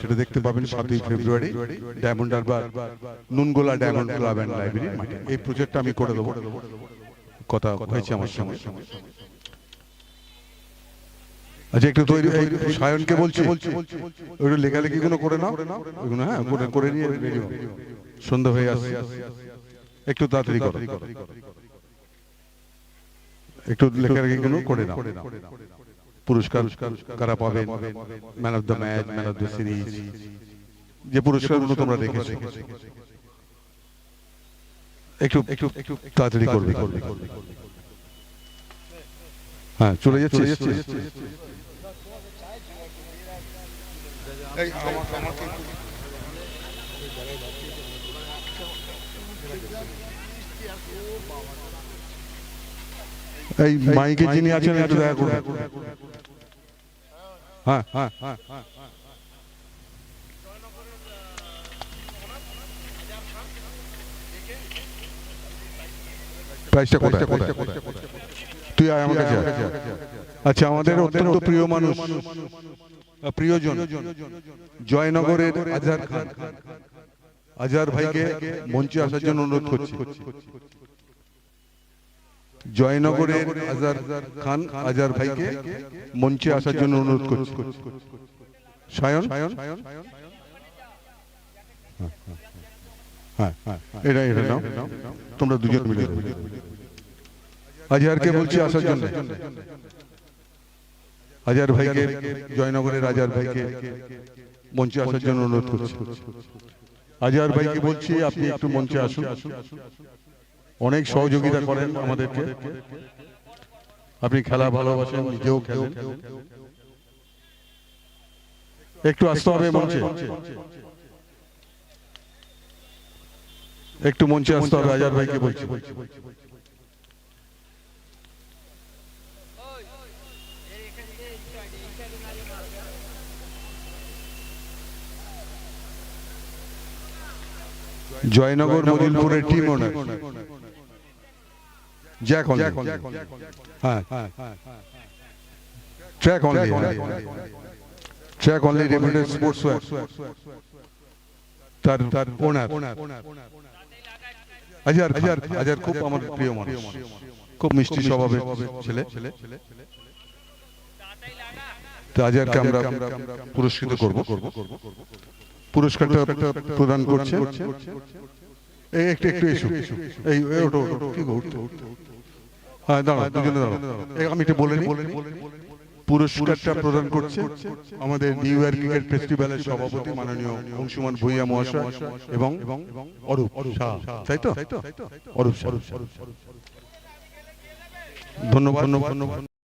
সেটা দেখতে পাবেন সাতই ফেব্রুয়ারি Diamond Harbour, Nungola diamond club and library এই প্রজেক্টটা আমি করে দেবো। কথা হয়েছে আমার সঙ্গে। আচ্ছা একটু তৈরি সায়নকে বলছি। ওইটা লেখালেখি গুলো করে নাও। ওইগুলো হ্যাঁ করে করে নিয়ে সন্ধ্যা হয়ে আসছে। একটু তাড়াতাড়ি করো। একটু লেখালেখি গুলো করে নাও। পুরস্কার কারা পাবেন? Man of the match man of the series যে পুরস্কারগুলো তোমরা দেখেছ। একটু একটু একটু তাড়াতাড়ি করবে। করবে। হ্যাঁ চলে যাচ্ছে। এই মাইকে যিনি আছেন একটু দেখা করুন। হ্যাঁ হ্যাঁ হ্যাঁ প্রাইসটা কোথায়? কোথায়? তুই আয় আমার কাছে আচ্ছা আমাদের অত্যন্ত প্রিয় মানুষ প্রিয়জন জয়নগরের আজহার খান। আজহার ভাইকে মঞ্চে আসার জন্য অনুরোধ করছি। জয়নগরের আজহার খান আজহার ভাইকে মঞ্চে আসার জন্য অনুরোধ করছি। হ্যাঁ হ্যাঁ নাও। তোমরা দুজন মিলে আজহারকে বলছি আসার জন্য। ভাইকে, জয়নগরের আজহার ভাইকে মঞ্চে আসার জন্য অনুরোধ করছি। ভাইকে বলছি, আপনি একটু মঞ্চে আসুন আসুন। অনেক সহযোগিতা করেন আমাদেরকে। আপনি খেলা ভালোবাসেন নিজেও খেলেন। একটু আসতে হবে মঞ্চে। একটু মঞ্চে আসতে হবে আজার ভাইকে বলছি। জয়নগর মজিলপুরের টিম ওনার জ্যাক অন হ্যাঁ track only track only reputed sports তার তার ওনার আজার আজার আজার খুব আমার প্রিয় মানুষ খুব মিষ্টি স্বভাবের ছেলে আজারকে আমরা পুরস্কৃত করব পুরস্কারটা প্রদান করছে এই একটু একটু এসো। এই এই ওটো ওটো উঠতে হ্যাঁ দাঁড়াও দুজনে দাঁড়াও। আমি একটু বলে নিই। পুরস্কারটা প্রদান করছে আমাদের নিউ ফেস্টিভ্যালের সভাপতি মাননীয় অংশুমান ভূঁইয়া মহাশয় এবং অরূপ শাহ। তাই তো? অরূপ শাহ। ধন্যবাদ। ধন্যবাদ।